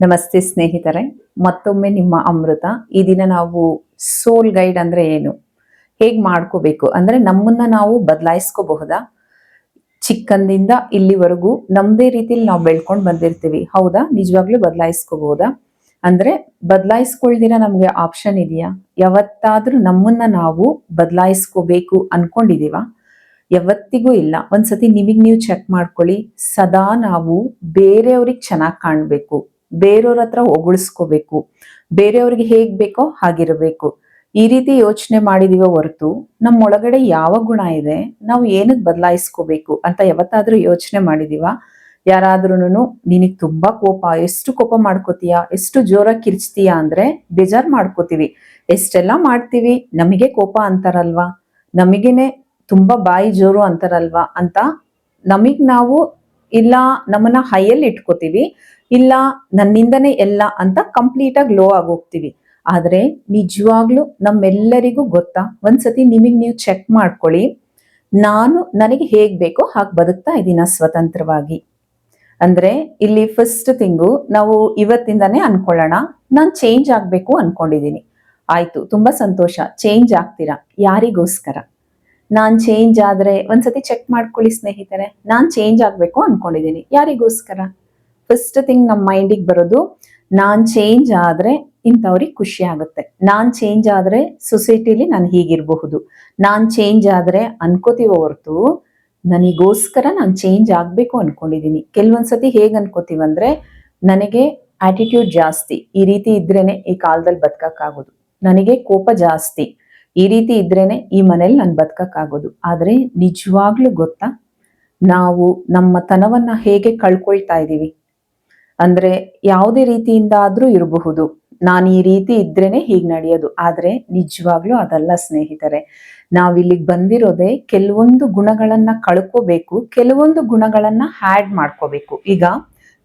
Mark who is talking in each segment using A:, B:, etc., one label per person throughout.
A: ನಮಸ್ತೆ ಸ್ನೇಹಿತರೆ, ಮತ್ತೊಮ್ಮೆ ನಿಮ್ಮ ಅಮೃತ. ಈ ದಿನ ನಾವು ಸೋಲ್ ಗೈಡ್ ಅಂದ್ರೆ ಏನು? ಹೇಗ್ ಮಾಡ್ಕೋಬೇಕು? ಅಂದ್ರೆ ನಮ್ಮನ್ನ ನಾವು ಬದಲಾಯಿಸ್ಕೋಬಹುದಾ? ಚಿಕ್ಕಂದಿಂದ ಇಲ್ಲಿವರೆಗೂ ನಮ್ದೇ ರೀತಿಲಿ ನಾವು ಬೆಳ್ಕೊಂಡ್ ಬಂದಿರ್ತೀವಿ. ಹೌದಾ? ನಿಜವಾಗ್ಲೂ ಬದಲಾಯಿಸ್ಕೋಬಹುದಾ? ಅಂದ್ರೆ ಬದಲಾಯಿಸ್ಕೊಳ್ದಿರ ನಮ್ಗೆ ಆಪ್ಷನ್ ಇದೆಯಾ? ಯಾವತ್ತಾದ್ರೂ ನಮ್ಮನ್ನ ನಾವು ಬದಲಾಯಿಸ್ಕೋಬೇಕು ಅನ್ಕೊಂಡಿದೀವ? ಯಾವತ್ತಿಗೂ ಇಲ್ಲ. ಒಂದ್ಸತಿ ನಿಮಗ್ ನೀವು ಚೆಕ್ ಮಾಡ್ಕೊಳ್ಳಿ. ಸದಾ ನಾವು ಬೇರೆಯವ್ರಿಗೆ ಚೆನ್ನಾಗಿ ಕಾಣ್ಬೇಕು. ಬೇರೆಯವ್ರ ಹತ್ರ ಹೊಗಳಿಸ್ಕೋಬೇಕು. ಬೇರೆಯವ್ರಿಗೆ ಹೇಗ್ ಬೇಕೋ ಹಾಗಿರಬೇಕು. ಈ ರೀತಿ ಯೋಚನೆ ಮಾಡಿದೀವ ಹೊರತು ನಮ್ಮೊಳಗಡೆ ಯಾವ ಗುಣ ಇದೆ, ನಾವು ಏನಕ್ಕೆ ಬದಲಾಯಿಸ್ಕೋಬೇಕು ಅಂತ ಯಾವತ್ತಾದ್ರೂ ಯೋಚನೆ ಮಾಡಿದೀವ? ಯಾರಾದ್ರೂನು ನಿನಗ್ ತುಂಬಾ ಕೋಪ, ಎಷ್ಟು ಕೋಪ ಮಾಡ್ಕೋತೀಯ, ಎಷ್ಟು ಜೋರಾಗಿ ಕಿರ್ಚ್ತೀಯ ಅಂದ್ರೆ ಬೇಜಾರ್ ಮಾಡ್ಕೋತೀವಿ. ಎಷ್ಟೆಲ್ಲ ಮಾಡ್ತೀವಿ, ನಮಗೆ ಕೋಪ ಅಂತಾರಲ್ವಾ? ನಮಗೇನೆ ತುಂಬಾ ಬಾಯಿ ಜೋರು ಅಂತಾರಲ್ವಾ? ಅಂತ ನಮಗ್ ನಾವು ಇಲ್ಲ ನಮ್ಮನ್ನ ಹೈಯಲ್ಲಿ ಇಟ್ಕೋತೀವಿ, ಇಲ್ಲ ನನ್ನಿಂದನೇ ಎಲ್ಲ ಅಂತ ಕಂಪ್ಲೀಟ್ ಆಗಿ ಲೋ ಆಗೋಗ್ತೀವಿ ಆದ್ರೆ ನಿಜವಾಗ್ಲೂ ನಮ್ಮೆಲ್ಲರಿಗೂ ಗೊತ್ತಾ, ಒಂದ್ಸತಿ ನಿಮಗೆ ನೀವು ಚೆಕ್ ಮಾಡ್ಕೊಳ್ಳಿ, ನಾನು ನನಗೆ ಹೇಗ್ ಬೇಕೋ ಹಾಗೆ ಬದುಕ್ತಾ ಇದ್ದೀನ ಸ್ವತಂತ್ರವಾಗಿ. ಅಂದ್ರೆ ಇಲ್ಲಿ ಫಸ್ಟ್ ತಿಂಗು ನಾವು ಇವತ್ತಿಂದಾನೇ ಅನ್ಕೊಳ್ಳೋಣ, ನಾನು ಚೇಂಜ್ ಆಗ್ಬೇಕು ಅನ್ಕೊಂಡಿದ್ದೀನಿ. ಆಯ್ತು, ತುಂಬಾ ಸಂತೋಷ ಚೇಂಜ್ ಆಗ್ತೀರಾ? ಯಾರಿಗೋಸ್ಕರ? ನಾನ್ ಚೇಂಜ್ ಆದ್ರೆ ಒಂದ್ಸತಿ ಚೆಕ್ ಮಾಡ್ಕೊಳ್ಳಿ ಸ್ನೇಹಿತರೆ, ನಾನ್ ಚೇಂಜ್ ಆಗ್ಬೇಕು ಅನ್ಕೊಂಡಿದೀನಿ. ಯಾರಿಗೋಸ್ಕರ? ಫಸ್ಟ್ ಥಿಂಗ್ ನಮ್ಮ ಮೈಂಡಿಗೆ ಬರೋದು, ನಾನ್ ಚೇಂಜ್ ಆದ್ರೆ ಇಂಥವ್ರಿಗೆ ಖುಷಿ ಆಗುತ್ತೆ. ನಾನ್ ಚೇಂಜ್ ಆದ್ರೆ ಸೊಸೈಟಿಲಿ ನಾನು ಹೀಗಿರಬಹುದು. ನಾನ್ ಚೇಂಜ್ ಆದ್ರೆ ಅನ್ಕೋತೀವ ಹೊರತು, ನನಗೋಸ್ಕರ ನಾನು ಚೇಂಜ್ ಆಗ್ಬೇಕು ಅನ್ಕೊಂಡಿದೀನಿ. ಕೆಲವೊಂದ್ಸತಿ ಹೇಗ್ ಅನ್ಕೋತೀವಂದ್ರೆ ನನಗೆ ಆಟಿಟ್ಯೂಡ್ ಜಾಸ್ತಿ. ಈ ರೀತಿ ಇದ್ರೇನೆ ಈ ಕಾಲದಲ್ಲಿ ಬದುಕಕ್ಕಾಗೋದು. ನನಗೆ ಕೋಪ ಜಾಸ್ತಿ. ಈ ರೀತಿ ಇದ್ರೇನೆ ಈ ಮನೇಲಿ ನಾನು ಬದುಕಕ್ಕಾಗೋದು. ಆದ್ರೆ ನಿಜವಾಗ್ಲೂ ಗೊತ್ತಾ? ನಾವು ನಮ್ಮ ತನವನ್ನ ಹೇಗೆ ಕಳ್ಕೊಳ್ತಾ ಇದ್ದೀವಿ ಅಂದ್ರೆ ಯಾವುದೇ ರೀತಿಯಿಂದ ಆದ್ರೂ ಇರಬಹುದು. ನಾನು ಈ ರೀತಿ ಇದ್ರೇನೆ ಹೀಗ್ ನಡೆಯೋದು. ಆದ್ರೆ ನಿಜವಾಗ್ಲೂ ಅದಲ್ಲ ಸ್ನೇಹಿತರೆ. ನಾವಿಲ್ಲಿಗೆ ಬಂದಿರೋದೇ ಕೆಲವೊಂದು ಗುಣಗಳನ್ನ ಕಳ್ಕೋಬೇಕು, ಕೆಲವೊಂದು ಗುಣಗಳನ್ನ ಹ್ಯಾಡ್ ಮಾಡ್ಕೋಬೇಕು. ಈಗ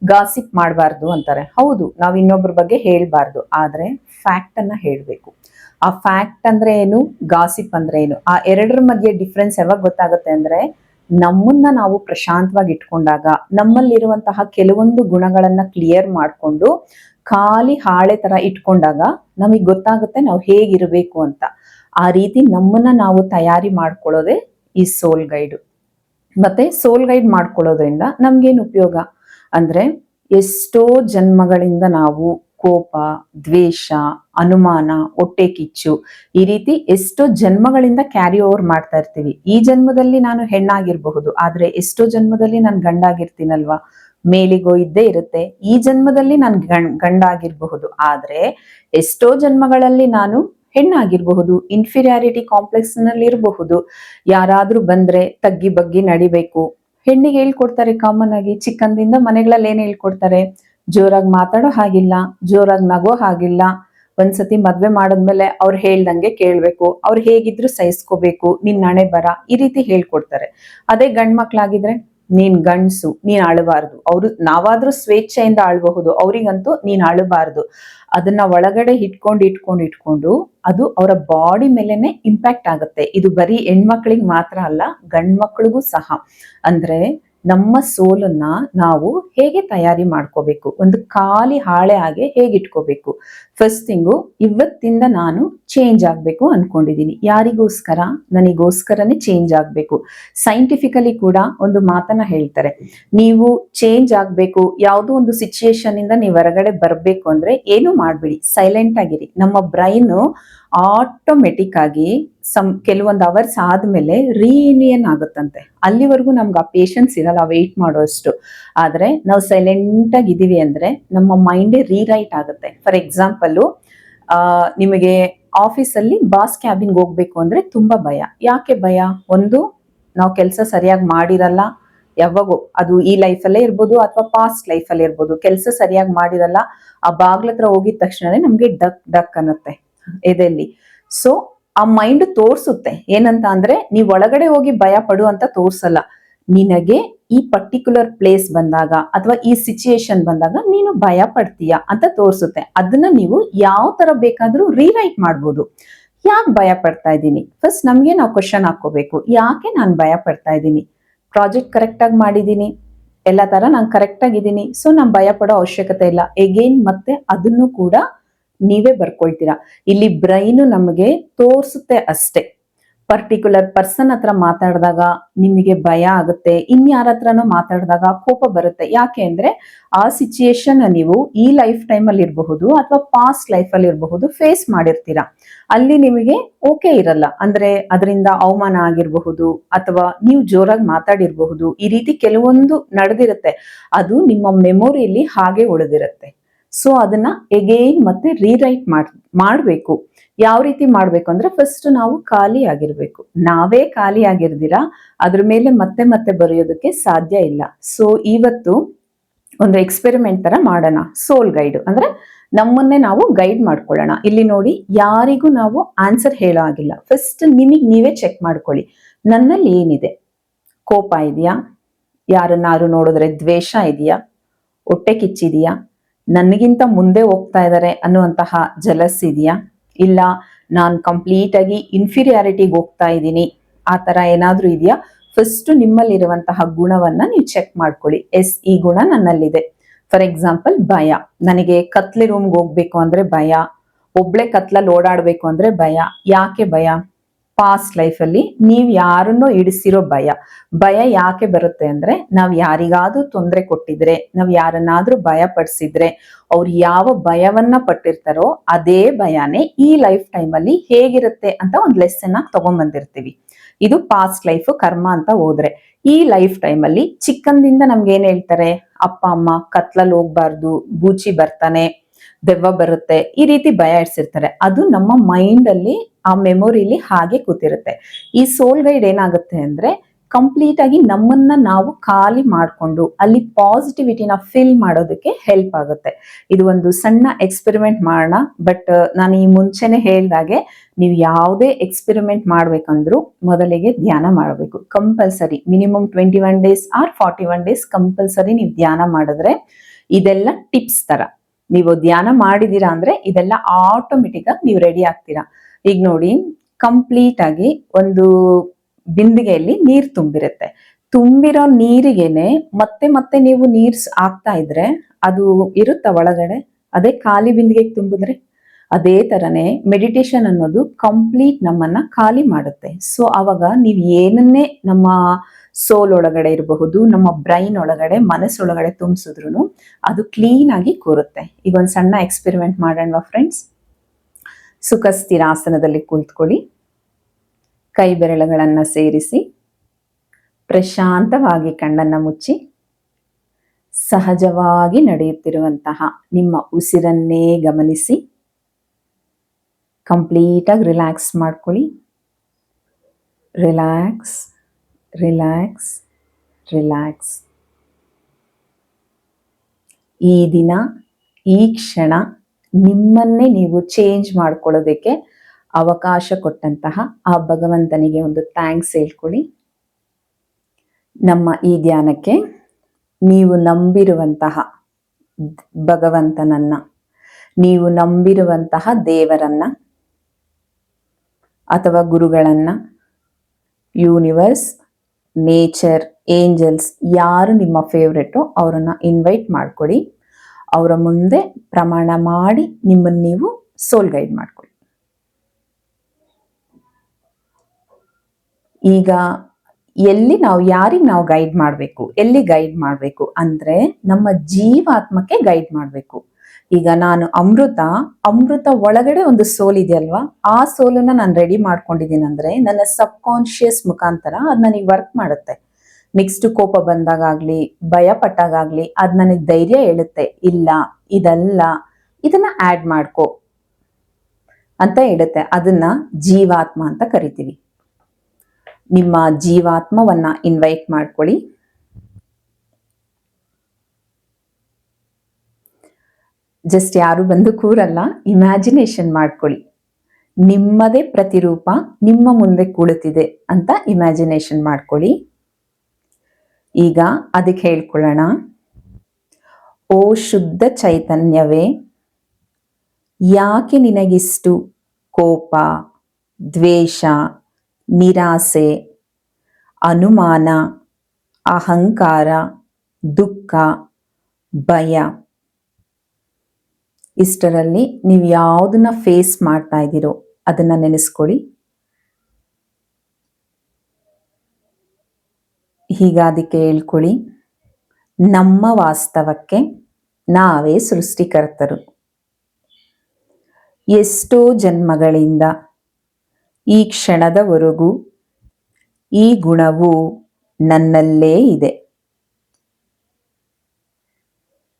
A: ಗಾಸಿಪ್ ಮಾಡಬಾರ್ದು ಅಂತಾರೆ. ಹೌದು, ನಾವ್ ಇನ್ನೊಬ್ಬರ ಬಗ್ಗೆ ಹೇಳ್ಬಾರ್ದು. ಆದ್ರೆ ಫ್ಯಾಕ್ಟ್ ಅನ್ನ ಹೇಳ್ಬೇಕು. ಆ ಫ್ಯಾಕ್ಟ್ ಅಂದ್ರೆ ಏನು? ಗಾಸಿಪ್ ಅಂದ್ರೆ ಏನು? ಆ ಎರಡರ ಮಧ್ಯೆ ಡಿಫ್ರೆನ್ಸ್ ಯಾವಾಗ ಗೊತ್ತಾಗುತ್ತೆ ಅಂದ್ರೆ, ನಮ್ಮನ್ನ ನಾವು ಪ್ರಶಾಂತವಾಗಿ ಇಟ್ಕೊಂಡಾಗ, ನಮ್ಮಲ್ಲಿರುವಂತಹ ಕೆಲವೊಂದು ಗುಣಗಳನ್ನ ಕ್ಲಿಯರ್ ಮಾಡ್ಕೊಂಡು, ಖಾಲಿ ಹಾಳೆ ತರ ಇಟ್ಕೊಂಡಾಗ ನಮಗೆ ಗೊತ್ತಾಗುತ್ತೆ ನಾವು ಹೇಗಿರಬೇಕು ಅಂತ. ಆ ರೀತಿ ನಮ್ಮನ್ನ ನಾವು ತಯಾರಿ ಮಾಡ್ಕೊಳ್ಳೋದೇ ಈ ಸೋಲ್ ಗೈಡ್ ಮತ್ತೆ ಸೋಲ್ ಗೈಡ್ ಮಾಡ್ಕೊಳ್ಳೋದ್ರಿಂದ ನಮ್ಗೇನು ಉಪಯೋಗ? ಅಂದ್ರೆ ಎಷ್ಟೋ ಜನ್ಮಗಳಿಂದ ನಾವು ಕೋಪ, ದ್ವೇಷ, ಅನುಮಾನ, ಹೊಟ್ಟೆ ಕಿಚ್ಚು ಈ ರೀತಿ ಎಷ್ಟೋ ಜನ್ಮಗಳಿಂದ ಕ್ಯಾರಿ ಓವರ್ ಮಾಡ್ತಾ ಇರ್ತೀವಿ. ಈ ಜನ್ಮದಲ್ಲಿ ನಾನು ಹೆಣ್ಣಾಗಿರ್ಬಹುದು, ಆದ್ರೆ ಎಷ್ಟೋ ಜನ್ಮದಲ್ಲಿ ನಾನು ಗಂಡಾಗಿರ್ತೀನಲ್ವಾ? ಮೇಲಿಗೋ ಇದ್ದೇ ಇರುತ್ತೆ. ಈ ಜನ್ಮದಲ್ಲಿ ನಾನು ಗಂಡ್ ಗಂಡಾಗಿರ್ಬಹುದು, ಆದ್ರೆ ಎಷ್ಟೋ ಜನ್ಮಗಳಲ್ಲಿ ನಾನು ಹೆಣ್ಣಾಗಿರ್ಬಹುದು ಇನ್ಫೀರಿಯಾರಿಟಿ ಕಾಂಪ್ಲೆಕ್ಸ್ನಲ್ಲಿ ಇರಬಹುದು. ಯಾರಾದ್ರೂ ಬಂದ್ರೆ ತಗ್ಗಿ ಬಗ್ಗಿ ನಡಿಬೇಕು. ಹೆಣ್ಣಿಗೆ ಹೇಳ್ಕೊಡ್ತಾರೆ ಕಾಮನ್ ಆಗಿ, ಚಿಕ್ಕಂದಿಂದ ಮನೆಗಳಲ್ಲಿ ಏನ್ ಹೇಳ್ಕೊಡ್ತಾರೆ? ಜೋರಾಗಿ ಮಾತಾಡೋ ಹಾಗಿಲ್ಲ, ಜೋರಾಗಿ ನಗೋ ಹಾಗಿಲ್ಲ. ಒಂದ್ಸತಿ ಮದ್ವೆ ಮಾಡಿದ್ಮೇಲೆ ಅವ್ರು ಹೇಳ್ದಂಗೆ ಕೇಳ್ಬೇಕು. ಅವ್ರು ಹೇಗಿದ್ರು ಸಹಿಸ್ಕೋಬೇಕು. ನಿನ್ ಹಣೆ ಬರ, ಈ ರೀತಿ ಹೇಳ್ಕೊಡ್ತಾರೆ. ಅದೇ ಗಂಡ್ ಮಕ್ಳಾಗಿದ್ರೆ, ನೀನ್ ಗಂಡ್ಸು, ನೀನ್ ಅಳಬಾರ್ದು. ಅವ್ರು ನಾವಾದ್ರೂ ಸ್ವೇಚ್ಛೆಯಿಂದ ಆಳ್ಬಹುದು ಅವ್ರಿಗಂತೂ ನೀನ್ ಅಳಬಾರ್ದು. ಅದನ್ನ ಒಳಗಡೆ ಇಟ್ಕೊಂಡು ಇಟ್ಕೊಂಡು ಇಟ್ಕೊಂಡು ಅದು ಅವರ ಬಾಡಿ ಮೇಲೆನೆ ಇಂಪ್ಯಾಕ್ಟ್ ಆಗುತ್ತೆ. ಇದು ಬರೀ ಹೆಣ್ಮಕ್ಳಿಗೆ ಮಾತ್ರ ಅಲ್ಲ ಗಂಡ್ ಮಕ್ಳಿಗೂ ಸಹ. ಅಂದ್ರೆ ನಮ್ಮ ಸೋಲನ್ನ ನಾವು ಹೇಗೆ ತಯಾರಿ ಮಾಡ್ಕೋಬೇಕು? ಒಂದು ಖಾಲಿ ಹಾಳೆ ಹಾಗೆ ಹೇಗೆ ಇಟ್ಕೋಬೇಕು ಫಸ್ಟ್ ಥಿಂಗು ಇವತ್ತಿಂದ ನಾನು ಚೇಂಜ್ ಆಗ್ಬೇಕು ಅನ್ಕೊಂಡಿದೀನಿ. ಯಾರಿಗೋಸ್ಕರ? ನನಗೋಸ್ಕರನೇ ಚೇಂಜ್ ಆಗ್ಬೇಕು. ಸೈಂಟಿಫಿಕಲಿ ಕೂಡ ಒಂದು ಮಾತನ್ನ ಹೇಳ್ತಾರೆ. ನೀವು ಚೇಂಜ್ ಆಗ್ಬೇಕು, ಯಾವುದೋ ಒಂದು ಸಿಚುಯೇಷನ್ ಇಂದ ನೀವು ಹೊರಗಡೆ ಬರ್ಬೇಕು ಅಂದ್ರೆ ಏನು ಮಾಡ್ಬೇಡಿ. ಸೈಲೆಂಟ್ ಆಗಿರಿ. ನಮ್ಮ ಬ್ರೈನ್ ಆಟೋಮೆಟಿಕ್ ಆಗಿ ಸಮ್ ಕೆಲವೊಂದು ಅವರ್ಸ್ ಆದ್ಮೇಲೆ ರೀಯೂನಿಯನ್ ಆಗುತ್ತಂತೆ. ಅಲ್ಲಿವರೆಗೂ ನಮ್ಗೆ ಆ ಪೇಷನ್ಸ್ ಇರಲ್ಲ ವೆಯ್ಟ್ ಮಾಡೋಷ್ಟು. ಆದ್ರೆ ನಾವು ಸೈಲೆಂಟ್ ಆಗಿದ್ದೀವಿ ಅಂದ್ರೆ ನಮ್ಮ ಮೈಂಡೇ ರೀರೈಟ್ ಆಗುತ್ತೆ. ಫಾರ್ ಎಕ್ಸಾಂಪಲ್ ಆ, ನಿಮಗೆ ಆಫೀಸಲ್ಲಿ ಬಾಸ್ ಕ್ಯಾಬಿನ್ಗೆ ಹೋಗ್ಬೇಕು ಅಂದ್ರೆ ತುಂಬಾ ಭಯ. ಯಾಕೆ ಭಯ? ಒಂದು, ನಾವು ಕೆಲಸ ಸರಿಯಾಗಿ ಮಾಡಿರಲ್ಲ. ಯಾವಾಗೋ ಅದು ಈ ಲೈಫಲ್ಲೇ ಇರ್ಬೋದು ಅಥವಾ ಪಾಸ್ಟ್ ಲೈಫಲ್ಲೇ ಇರ್ಬೋದು. ಕೆಲಸ ಸರಿಯಾಗಿ ಮಾಡಿರಲ್ಲ. ಆ ಬಾಗ್ಲತ್ರ ಹೋಗಿದ ತಕ್ಷಣನೇ ನಮ್ಗೆ ಡಕ್ ಡಕ್ ಅನ್ನತ್ತೆ. ಎದೆಲ್ಲಿ ಸೊ ಆ ಮೈಂಡ್ ತೋರ್ಸುತ್ತೆ. ಏನಂತ ಅಂದ್ರೆ, ನೀವ್ ಒಳಗಡೆ ಹೋಗಿ ಭಯ ಪಡು ಅಂತ ತೋರ್ಸಲ್ಲ. ನಿನಗೆ ಈ ಪರ್ಟಿಕ್ಯುಲರ್ ಪ್ಲೇಸ್ ಬಂದಾಗ ಅಥವಾ ಈ ಸಿಚುಯೇಷನ್ ಬಂದಾಗ ನೀನು ಭಯ ಪಡ್ತೀಯ ಅಂತ ತೋರ್ಸುತ್ತೆ. ಅದನ್ನ ನೀವು ಯಾವ ತರ ಬೇಕಾದ್ರೂ ರೀರೈಟ್ ಮಾಡ್ಬೋದು. ಯಾಕೆ ಭಯ ಪಡ್ತಾ ಇದ್ದೀನಿ? ಫಸ್ಟ್ ನಮ್ಗೆ ನಾವು ಕ್ವಶನ್ ಹಾಕೋಬೇಕು ಯಾಕೆ ನಾನು ಭಯ ಪಡ್ತಾ ಇದ್ದೀನಿ? ಪ್ರಾಜೆಕ್ಟ್ ಕರೆಕ್ಟ್ ಆಗಿ ಮಾಡಿದ್ದೀನಿ. ಎಲ್ಲ ತರ ನಾನು ಕರೆಕ್ಟ್ ಆಗಿದ್ದೀನಿ. ಸೊ ನಾನು ಭಯ ಪಡೋ ಅವಶ್ಯಕತೆ ಇಲ್ಲ. ಎಗೇನ್ ಮತ್ತೆ ಅದನ್ನು ಕೂಡ ನೀವೇ ಬರ್ಕೊಳ್ತೀರಾ? ಇಲ್ಲಿ ಬ್ರೈನ್ ನಮಗೆ ತೋರಿಸುತ್ತೆ ಅಷ್ಟೇ. ಪರ್ಟಿಕ್ಯುಲರ್ ಪರ್ಸನ್ ಹತ್ರ ಮಾತಾಡಿದಾಗ ನಿಮಗೆ ಭಯ ಆಗುತ್ತೆ. ಇನ್ಯಾರ ಹತ್ರನೂ ಮಾತಾಡಿದಾಗ ಕೋಪ ಬರುತ್ತೆ. ಯಾಕೆ ಅಂದ್ರೆ ಆ ಸಿಚುಯೇಷನ್ ನೀವು ಈ ಲೈಫ್ ಟೈಮ್ ಅಲ್ಲಿ ಇರಬಹುದು ಅಥವಾ ಪಾಸ್ಟ್ ಲೈಫ್ ಅಲ್ಲಿ ಇರಬಹುದು ಫೇಸ್ ಮಾಡಿರ್ತೀರಾ. ಅಲ್ಲಿ ನಿಮಗೆ ಓಕೆ ಇರಲ್ಲ. ಅಂದ್ರೆ ಅದರಿಂದ ಅವಮಾನ ಆಗಿರಬಹುದು ಅಥವಾ ನೀವು ಜೋರಾಗಿ ಮಾತಾಡಿರಬಹುದು. ಈ ರೀತಿ ಕೆಲವೊಂದು ನಡೆದಿರುತ್ತೆ. ಅದು ನಿಮ್ಮ ಮೆಮೊರಿಯಲ್ಲಿ ಹಾಗೆ ಉಳಿದಿರುತ್ತೆ. ಸೊ ಅದನ್ನ ಎಗೇನ್ ಮತ್ತೆ ರೀರೈಟ್ ಮಾಡ್, ಮಾಡಬೇಕು. ಯಾವ ರೀತಿ ಮಾಡ್ಬೇಕು ಅಂದ್ರೆ ಫಸ್ಟ್ ನಾವು ಖಾಲಿ ಆಗಿರ್ಬೇಕು. ನಾವೇ ಖಾಲಿ ಆಗಿರ್ದಿರಾ, ಅದ್ರ ಮೇಲೆ ಮತ್ತೆ ಮತ್ತೆ ಬರೆಯೋದಕ್ಕೆ ಸಾಧ್ಯ ಇಲ್ಲ. ಸೊ ಇವತ್ತು ಒಂದು ಎಕ್ಸ್ಪೆರಿಮೆಂಟ್ ತರ ಮಾಡೋಣ. ಸೋಲ್ ಗೈಡ್ ಅಂದ್ರೆ ನಮ್ಮನ್ನೇ ನಾವು ಗೈಡ್ ಮಾಡ್ಕೊಳ್ಳೋಣ. ಇಲ್ಲಿ ನೋಡಿ, ಯಾರಿಗೂ ನಾವು ಆನ್ಸರ್ ಹೇಳೋ ಆಗಿಲ್ಲ ಫಸ್ಟ್ ನಿಮಗೆ ನೀವೇ ಚೆಕ್ ಮಾಡ್ಕೊಳ್ಳಿ. ನನ್ನಲ್ಲಿ ಏನಿದೆ? ಕೋಪ ಇದೆಯಾ? ಯಾರನ್ನಾರು ನೋಡಿದ್ರೆ ದ್ವೇಷ ಇದೆಯಾ? ಹೊಟ್ಟೆ ಕಿಚ್ಚಿದೆಯಾ? ನನಗಿಂತ ಮುಂದೆ ಹೋಗ್ತಾ ಇದ್ದಾರೆ ಅನ್ನುವಂತಹ ಜಲಸ್ ಇದೆಯಾ? ಇಲ್ಲ, ನಾನು ಕಂಪ್ಲೀಟ್ ಆಗಿ ಇನ್ಫೀರಿಯಾರಿಟಿಗೆ ಹೋಗ್ತಾ ಇದ್ದೀನಿ. ಆ ತರ ಏನಾದರೂ ಇದೆಯಾ? ಫಸ್ಟ್ ನಿಮ್ಮಲ್ಲಿರುವಂತಹ ಗುಣವನ್ನ ನೀವು ಚೆಕ್ ಮಾಡ್ಕೊಳ್ಳಿ. ಎಸ್ ಈ ಗುಣ ನನ್ನಲ್ಲಿದೆ. ಫಾರ್ ಎಕ್ಸಾಂಪಲ್ ಭಯ. ನನಗೆ ಕತ್ಲೆ ರೂಮ್ಗೆ ಹೋಗ್ಬೇಕು ಅಂದ್ರೆ ಭಯ. ಒಬ್ಳೆ ಕತ್ಲಲ್ಲಿ ಓಡಾಡಬೇಕು ಅಂದ್ರೆ ಭಯ. ಯಾಕೆ ಭಯ? ಪಾಸ್ಟ್ ಲೈಫಲ್ಲಿ ನೀವು ಯಾರನ್ನೋ ಇಡಿಸಿರೋ ಭಯ. ಭಯ ಯಾಕೆ ಬರುತ್ತೆ ಅಂದ್ರೆ ನಾವ್ ಯಾರಿಗಾದ್ರೂ ತೊಂದರೆ ಕೊಟ್ಟಿದ್ರೆ, ನಾವ್ ಯಾರನ್ನಾದ್ರೂ ಭಯ ಪಡಿಸಿದ್ರೆ ಅವ್ರು ಯಾವ ಭಯವನ್ನ ಪಟ್ಟಿರ್ತಾರೋ ಅದೇ ಭಯನೇ ಈ ಲೈಫ್ ಟೈಮ್ ಅಲ್ಲಿ ಹೇಗಿರುತ್ತೆ ಅಂತ ಒಂದ್ ಲೆಸನ್ ಆಗಿ ತಗೊಂಡ್ಬಂದಿರ್ತೀವಿ ಇದು ಪಾಸ್ಟ್ ಲೈಫ್ ಕರ್ಮ ಅಂತ ಹೋದ್ರೆ. ಈ ಲೈಫ್ ಟೈಮ್ ಅಲ್ಲಿ ಚಿಕ್ಕಂದಿಂದ ನಮ್ಗೆ ಏನ್ ಹೇಳ್ತಾರೆ? ಅಪ್ಪ, ಅಮ್ಮ ಕತ್ಲಲ್ಲಿ ಹೋಗ್ಬಾರ್ದು, ಬೂಚಿ ಬರ್ತಾನೆ ದೆವ್ವ ಬರುತ್ತೆ, ಈ ರೀತಿ ಭಯ ಇಡ್ಸಿರ್ತಾರೆ ಅದು ನಮ್ಮ ಮೈಂಡ್ ಅಲ್ಲಿ, ಆ ಮೆಮೊರಿಲಿ ಹಾಗೆ ಕೂತಿರುತ್ತೆ. ಈ ಸೋಲ್ ಗೈಡ್ ಏನಾಗುತ್ತೆ ಅಂದ್ರೆ ಕಂಪ್ಲೀಟ್ ಆಗಿ ನಮ್ಮನ್ನ ನಾವು ಖಾಲಿ ಮಾಡಿಕೊಂಡು, ಅಲ್ಲಿ ಪಾಸಿಟಿವಿಟಿನ ಫಿಲ್ ಮಾಡೋದಕ್ಕೆ ಹೆಲ್ಪ್ ಆಗುತ್ತೆ. ಇದು ಒಂದು ಸಣ್ಣ ಎಕ್ಸ್ಪೆರಿಮೆಂಟ್ ಮಾಡೋಣ ಬಟ್ ನಾನು ಈ ಮುಂಚೆನೆ ಹೇಳ್ದಾಗೆ, ನೀವು ಯಾವುದೇ ಎಕ್ಸ್ಪೆರಿಮೆಂಟ್ ಮಾಡ್ಬೇಕಂದ್ರೂ ಮೊದಲಿಗೆ ಧ್ಯಾನ ಮಾಡಬೇಕು. Compulsory minimum twenty one days or forty one days compulsory ನೀವು ಧ್ಯಾನ ಮಾಡಿದ್ರೆ, ಇದೆಲ್ಲ ಟಿಪ್ಸ್ ತರ. ನೀವು ಧ್ಯಾನ ಮಾಡಿದೀರಾ ಅಂದ್ರೆ ಇದೆಲ್ಲ ಆಟೋಮೆಟಿಕ್ ಆಗಿ ನೀವು ರೆಡಿ ಆಗ್ತೀರಾ. ಈಗ ನೋಡಿ ಕಂಪ್ಲೀಟ್ ಆಗಿ ಒಂದು ಬಿಂದಿಗೆಯಲ್ಲಿ ನೀರ್ ತುಂಬಿರುತ್ತೆ. ತುಂಬಿರೋ ನೀರಿಗೆನೆ ಮತ್ತೆ ಮತ್ತೆ ನೀವು ನೀರ್ ಹಾಕ್ತಾ ಇದ್ರೆ ಅದು ಇರುತ್ತ ಒಳಗಡೆ? ಅದೇ ಖಾಲಿ ಬಿಂದಿಗೆಗೆ ತುಂಬಿದ್ರೆ? ಅದೇ ತರನೇ ಮೆಡಿಟೇಷನ್ ಅನ್ನೋದು ಕಂಪ್ಲೀಟ್ ನಮ್ಮನ್ನ ಖಾಲಿ ಮಾಡುತ್ತೆ. ಸೊ ಅವಾಗ ನೀವು ಏನನ್ನೇ ನಮ್ಮ ಸೋಲ್ ಒಳಗಡೆ ಇರಬಹುದು, ನಮ್ಮ ಬ್ರೈನ್ ಒಳಗಡೆ ಮನಸ್ಸೊಳಗಡೆ ತುಂಬಿಸಿದ್ರು ಅದು ಕ್ಲೀನ್ ಆಗಿ ಕೂರುತ್ತೆ. ಈಗ ಒಂದು ಸಣ್ಣ ಎಕ್ಸ್ಪೆರಿಮೆಂಟ್ ಮಾಡೋಣ ಫ್ರೆಂಡ್ಸ್ ಸುಖ ಸ್ಥಿರಾಸನದಲ್ಲಿ ಕುಳಿತುಕೊಳ್ಳಿ ಕೈ ಬೆರಳುಗಳನ್ನು ಸೇರಿಸಿ, ಪ್ರಶಾಂತವಾಗಿ ಕಣ್ಣನ್ನು ಮುಚ್ಚಿ, ಸಹಜವಾಗಿ ನಡೆಯುತ್ತಿರುವಂತಹ ನಿಮ್ಮ ಉಸಿರನ್ನೇ ಗಮನಿಸಿ ಕಂಪ್ಲೀಟಾಗಿ ರಿಲ್ಯಾಕ್ಸ್ ಮಾಡ್ಕೊಳ್ಳಿ. ರಿಲ್ಯಾಕ್ಸ್ ರಿಲ್ಯಾಕ್ಸ್ ರಿಲ್ಯಾಕ್ಸ್ ಈ ದಿನ, ಈ ಕ್ಷಣ ನಿಮ್ಮನ್ನೇ ನೀವು ಚೇಂಜ್ ಮಾಡ್ಕೊಳ್ಳೋದಕ್ಕೆ ಅವಕಾಶ ಕೊಟ್ಟಂತಹ ಆ ಭಗವಂತನಿಗೆ ಒಂದು ಥ್ಯಾಂಕ್ಸ್ ಹೇಳ್ಕೊಳ್ಳಿ. ನಮ್ಮ ಈ ಧ್ಯಾನಕ್ಕೆ ನೀವು ನಂಬಿರುವಂತಹ ಭಗವಂತನನ್ನ, ನೀವು ನಂಬಿರುವಂತಹ ದೇವರನ್ನ ಅಥವಾ ಗುರುಗಳನ್ನ ಯೂನಿವರ್ಸ್ ನೇಚರ್ ಏಂಜಲ್ಸ್ ಯಾರು ನಿಮ್ಮ ಫೇವ್ರೆಟು ಅವರನ್ನ ಇನ್ವೈಟ್ ಮಾಡಿಕೊಡಿ. ಅವರ ಮುಂದೆ ಪ್ರಮಾಣ ಮಾಡಿ ನಿಮ್ಮನ್ನು ನೀವು ಸೋಲ್ ಗೈಡ್ ಮಾಡ್ಕೊಳ್ಳಿ ಈಗ ಎಲ್ಲಿ ನಾವು ಯಾರಿಗೆ ನಾವು ಗೈಡ್ ಮಾಡಬೇಕು, ಎಲ್ಲಿ ಗೈಡ್ ಮಾಡಬೇಕು ಅಂದ್ರೆ ನಮ್ಮ ಜೀವಾತ್ಮಕ್ಕೆ ಗೈಡ್ ಮಾಡಬೇಕು. ಈಗ ನಾನು ಅಮೃತ ಅಮೃತ ಒಳಗಡೆ ಒಂದು ಸೋಲ್ ಇದೆಯಲ್ವಾ? ಆ ಸೋಲನ್ನ ನಾನು ರೆಡಿ ಮಾಡ್ಕೊಂಡಿದ್ದೀನಿ ಅಂದ್ರೆ ನನ್ನ ಸಬ್ ಕಾನ್ಶಿಯಸ್ ಮುಖಾಂತರ ಅದು ನನಗೆ ವರ್ಕ್ ಮಾಡುತ್ತೆ. ನೆಕ್ಸ್ಟ್ ಕೋಪ ಬಂದಾಗಲಿ ಭಯ ಪಟ್ಟಾಗಲಿ ಅದ್ ನನಗೆ ಧೈರ್ಯ ಹೇಳುತ್ತೆ. ಇಲ್ಲ, ಇದಲ್ಲ, ಇದನ್ನ ಆಡ್ ಮಾಡ್ಕೋ ಅಂತ ಹೇಳುತ್ತೆ. ಅದನ್ನ ಜೀವಾತ್ಮ ಅಂತ ಕರಿತೀವಿ. ನಿಮ್ಮ ಜೀವಾತ್ಮವನ್ನ ಇನ್ವೈಟ್ ಮಾಡ್ಕೊಳ್ಳಿ. ಜಸ್ಟ್ ಯಾರು ಬಂದು ಕೂರಲ್ಲ ಇಮ್ಯಾಜಿನೇಷನ್ ಮಾಡ್ಕೊಳ್ಳಿ. ನಿಮ್ಮದೇ ಪ್ರತಿರೂಪ, ನಿಮ್ಮ ಮುಂದೆ ಕುಳಿತಿದೆ ಅಂತ ಇಮ್ಯಾಜಿನೇಷನ್ ಮಾಡ್ಕೊಳ್ಳಿ. ಈಗ ಅದಕ್ಕೆ ಹೇಳ್ಕೊಳ್ಳೋಣ. ಓ ಶುದ್ಧ ಚೈತನ್ಯವೇ, ಯಾಕೆ ನಿನಗಿಷ್ಟು ಕೋಪ, ದ್ವೇಷ, ನಿರಾಸೆ, ಅನುಮಾನ, ಅಹಂಕಾರ, ದುಃಖ, ಭಯ? ಇಷ್ಟರಲ್ಲಿ ನೀವು ಯಾವುದನ್ನ ಫೇಸ್ ಮಾಡ್ತಾ ಇದ್ದೀರೋ ಅದನ್ನ ನೆನೆಸ್ಕೊಳ್ಳಿ. ಈಗ ಅದಕ್ಕೆ ಹೇಳ್ಕೊಳ್ಳಿ. ನಮ್ಮ ವಾಸ್ತವಕ್ಕೆ ನಾವೇ ಸೃಷ್ಟಿಕರ್ತರು. ಎಷ್ಟೋ ಜನ್ಮಗಳಿಂದ ಈ ಕ್ಷಣದವರೆಗೂ ಈ ಗುಣವು ನನ್ನಲ್ಲೇ ಇದೆ.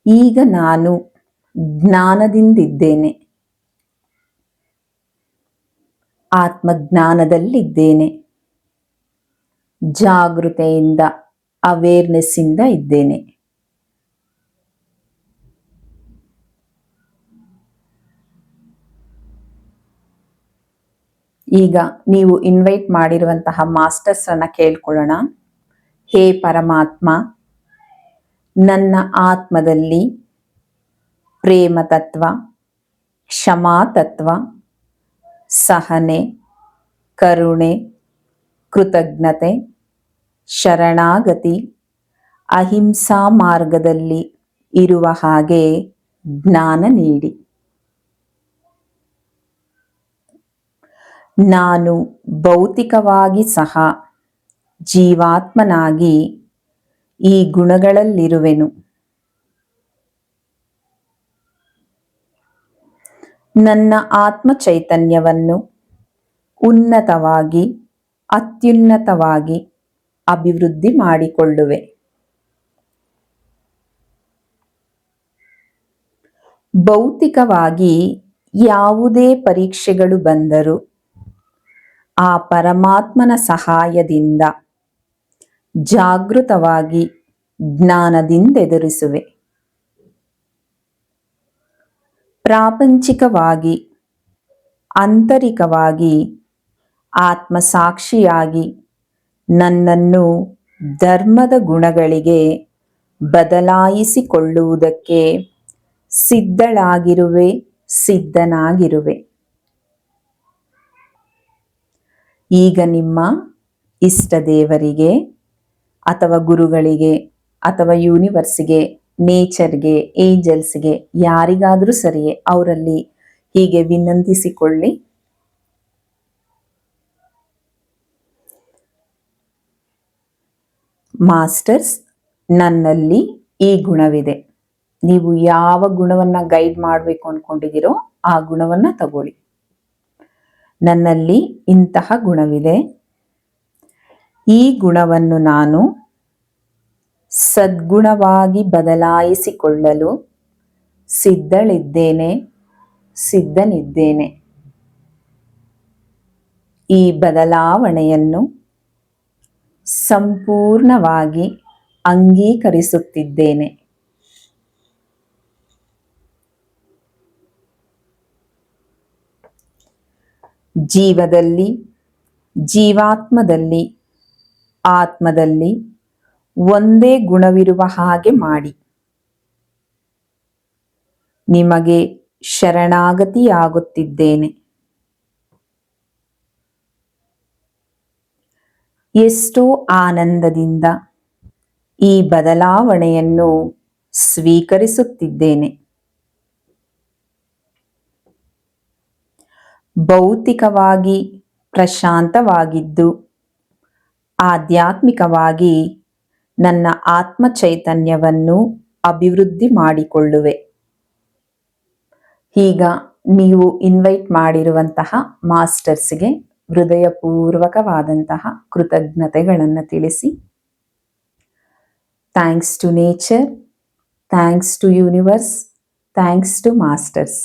A: ಈಗ ನಾನು ಜ್ಞಾನದಿಂದಿದ್ದೇನೆ. ಆತ್ಮಜ್ಞಾನದಲ್ಲಿದ್ದೇನೆ. ಜಾಗೃತೆಯಿಂದ ಅವೇರ್ನೆಸ್ ಇಂದ ಇದ್ದೇನೆ. ಈಗ ನೀವು ಇನ್ವೈಟ್ ಮಾಡಿರುವಂತಹ ಮಾಸ್ಟರ್ಸ್ ಅನ್ನ ಕೇಳ್ಕೊಳ್ಳೋಣ. ಹೇ ಪರಮಾತ್ಮ, ನನ್ನ ಆತ್ಮದಲ್ಲಿ ಪ್ರೇಮ ತತ್ವ ಕ್ಷಮಾ ತತ್ವ ಸಹನೆ, ಕರುಣೆ, ಕೃತಜ್ಞತೆ, ಶರಣಾಗತಿ, ಅಹಿಂಸಾ ಮಾರ್ಗದಲ್ಲಿ ಇರುವ ಹಾಗೆ ಜ್ಞಾನ ನೀಡಿ. ನಾನು ಭೌತಿಕವಾಗಿ ಸಹ ಜೀವಾತ್ಮನಾಗಿ ಈ ಗುಣಗಳಲ್ಲಿರುವೆನು. ನನ್ನ ಆತ್ಮ ಚೈತನ್ಯವನ್ನು ಉನ್ನತವಾಗಿ, ಅತ್ಯುನ್ನತವಾಗಿ ಅಭಿವೃದ್ಧಿ ಮಾಡಿಕೊಳ್ಳುವೆ. ಭೌತಿಕವಾಗಿ ಯಾವುದೇ ಪರೀಕ್ಷೆಗಳು ಬಂದರೂ ಆ ಪರಮಾತ್ಮನ ಸಹಾಯದಿಂದ ಜಾಗೃತವಾಗಿ ಜ್ಞಾನದಿಂದೆದುರಿಸುವೆ. ಪ್ರಾಪಂಚಿಕವಾಗಿ, ಆಂತರಿಕವಾಗಿ, ಆತ್ಮಸಾಕ್ಷಿಯಾಗಿ ನನ್ನನ್ನು ಧರ್ಮದ ಗುಣಗಳಿಗೆ ಬದಲಾಯಿಸಿಕೊಳ್ಳುವುದಕ್ಕೆ ಸಿದ್ಧಳಾಗಿರುವೆ, ಸಿದ್ಧನಾಗಿರುವೆ. ಈಗ ನಿಮ್ಮ ಇಷ್ಟ ದೇವರಿಗೆ ಅಥವಾ ಗುರುಗಳಿಗೆ ಅಥವಾ ಯೂನಿವರ್ಸ್ಗೆ ನೇಚರ್ಗೆ, ಏಂಜಲ್ಸ್ಗೆ ಯಾರಿಗಾದರೂ ಸರಿಯೇ, ಅವರಲ್ಲಿ ಹೀಗೆ ವಿನಂತಿಸಿಕೊಳ್ಳಿ. ಮಾಸ್ಟರ್ಸ್, ನನ್ನಲ್ಲಿ ಈ ಗುಣವಿದೆ. ನೀವು ಯಾವ ಗುಣವನ್ನ ಗೈಡ್ ಮಾಡಬೇಕು ಅನ್ಕೊಂಡಿದ್ದೀರೋ ಆ ಗುಣವನ್ನ ತಗೊಳ್ಳಿ. ನನ್ನಲ್ಲಿ ಇಂತಹ ಗುಣವಿದೆ. ಈ ಗುಣವನ್ನು ನಾನು ಸದ್ಗುಣವಾಗಿ ಬದಲಾಯಿಸಿಕೊಳ್ಳಲು ಸಿದ್ಧಳಿದ್ದೇನೆ ಸಿದ್ಧನಿದ್ದೇನೆ. ಈ ಬದಲಾವಣೆಯನ್ನು ಸಂಪೂರ್ಣವಾಗಿ ಅಂಗೀಕರಿಸುತ್ತಿದ್ದೇನೆ. ಜೀವದಲ್ಲಿ ಜೀವಾತ್ಮದಲ್ಲಿ ಆತ್ಮದಲ್ಲಿ ಒಂದೇ ಗುಣವಿರುವ ಹಾಗೆ ಮಾಡಿ. ನಿಮಗೆ ಶರಣಾಗತಿಯಾಗುತ್ತಿದ್ದೇನೆ. ಎಷ್ಟೋ ಆನಂದದಿಂದ ಈ ಬದಲಾವಣೆಯನ್ನು ಸ್ವೀಕರಿಸುತ್ತಿದ್ದೇನೆ. ಭೌತಿಕವಾಗಿ ಪ್ರಶಾಂತವಾಗಿದ್ದು ಆಧ್ಯಾತ್ಮಿಕವಾಗಿ ನನ್ನ ಆತ್ಮ ಚೈತನ್ಯವನ್ನು ಅಭಿವೃದ್ಧಿ ಮಾಡಿಕೊಳ್ಳುವೆ. ಈಗ ನೀವು ಇನ್ವೈಟ್ ಮಾಡಿರುವಂತಹ ಮಾಸ್ಟರ್ಸ್ಗೆ ಹೃದಯಪೂರ್ವಕವಾದಂತಹ ಕೃತಜ್ಞತೆಗಳನ್ನು ತಿಳಿಸಿ. Thanks to nature thanks to universe thanks to masters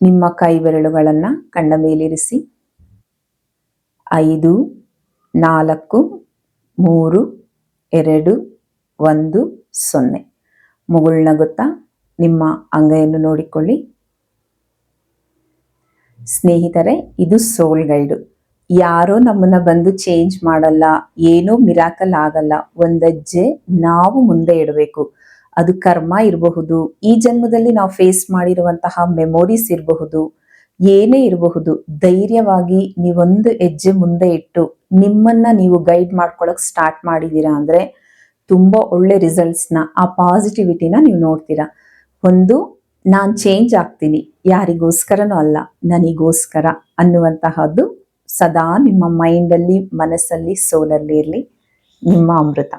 A: ನಿಮ್ಮ ಕೈ ಬೆರಳುಗಳನ್ನು ಕಣ್ಣ ಮೇಲಿರಿಸಿ. ಐದು ನಾಲ್ಕು, ಮೂರು, ಎರಡು, ಒಂದು, ಸೊನ್ನೆ. ಮುಗುಳ್ನಗುತ್ತಾ ನಿಮ್ಮ ಅಂಗೈಯನ್ನು ನೋಡಿಕೊಳ್ಳಿ. ಸ್ನೇಹಿತರೆ, ಇದು ಸೋಲ್ ಗೈಡು. ಯಾರೋ ನಮ್ಮನ್ನ ಬಂದು ಚೇಂಜ್ ಮಾಡಲ್ಲ, ಏನೋ ಮಿರಾಕಲ್ ಆಗಲ್ಲ, ಒಂದಜ್ಜೆ ನಾವು ಮುಂದೆ ಇಡಬೇಕು. ಅದು ಕರ್ಮ ಇರಬಹುದು. ಈ ಜನ್ಮದಲ್ಲಿ ನಾವು ಫೇಸ್ ಮಾಡಿರುವಂತಹ ಮೆಮೊರೀಸ್ ಇರಬಹುದು. ಏನೇ ಇರಬಹುದು, ಧೈರ್ಯವಾಗಿ ನೀವೊಂದು ಹೆಜ್ಜೆ ಮುಂದೆ ಇಟ್ಟು ನಿಮ್ಮನ್ನ ನೀವು ಗೈಡ್ ಮಾಡ್ಕೊಳಕ್ ಸ್ಟಾರ್ಟ್ ಮಾಡಿದೀರಾ ಅಂದ್ರೆ ತುಂಬಾ ಒಳ್ಳೆ ರಿಸಲ್ಟ್ಸ್ನ ಆ ಪಾಸಿಟಿವಿಟಿನ ನೀವು ನೋಡ್ತೀರಾ. ಒಂದು, ನಾನು ಚೇಂಜ್ ಆಗ್ತೀನಿ, ಯಾರಿಗೋಸ್ಕರನೂ ಅಲ್ಲ, ನನಗೋಸ್ಕರ ಅನ್ನುವಂತಹದ್ದು ಸದಾ ನಿಮ್ಮ ಮೈಂಡಲ್ಲಿ ಮನಸ್ಸಲ್ಲಿ ಸೋಲಲ್ಲಿ ಇರಲಿ. ನಿಮ್ಮ ಅಮೃತ.